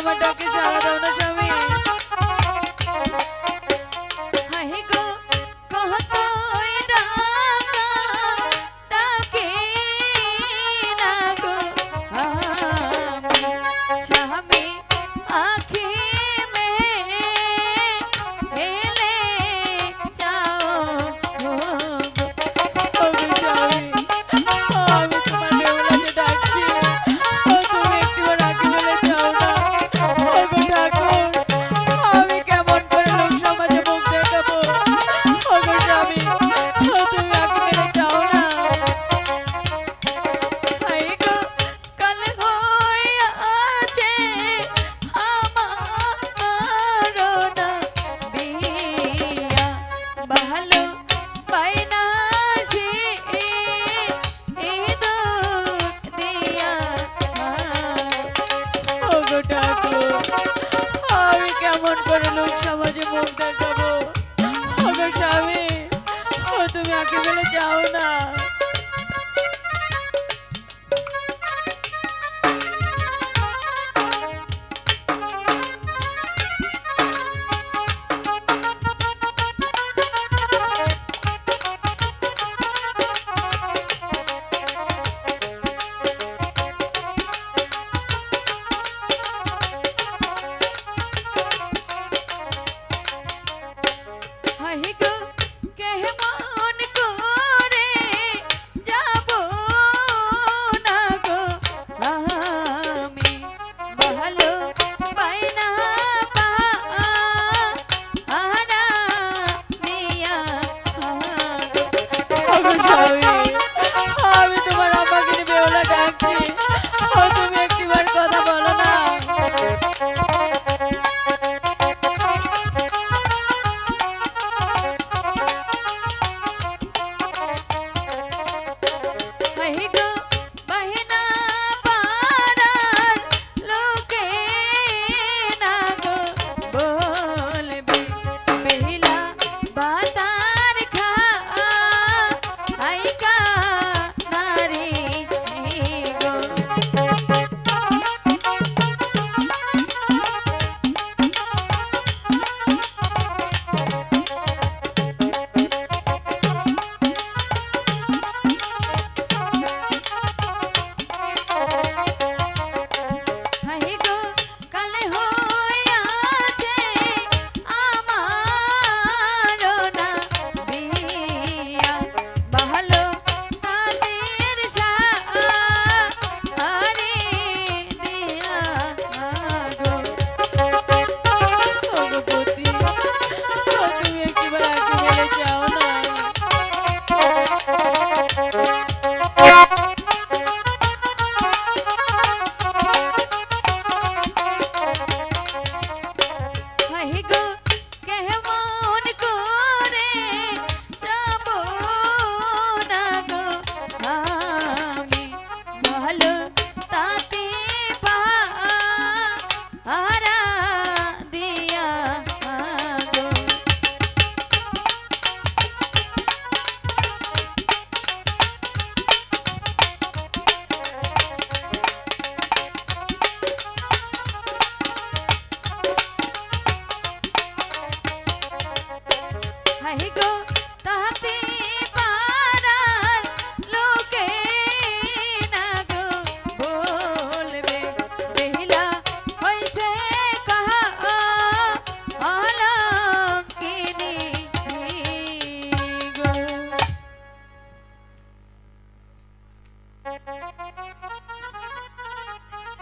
আমার ডাকে সারা দাও না স্বামী। স্বামী আখি ভালো পায় না সে আমি কেমন করে লোক সমাজে মুখ দেখাবো স্বামী, ও তুমি যাও না। Bye. he goes.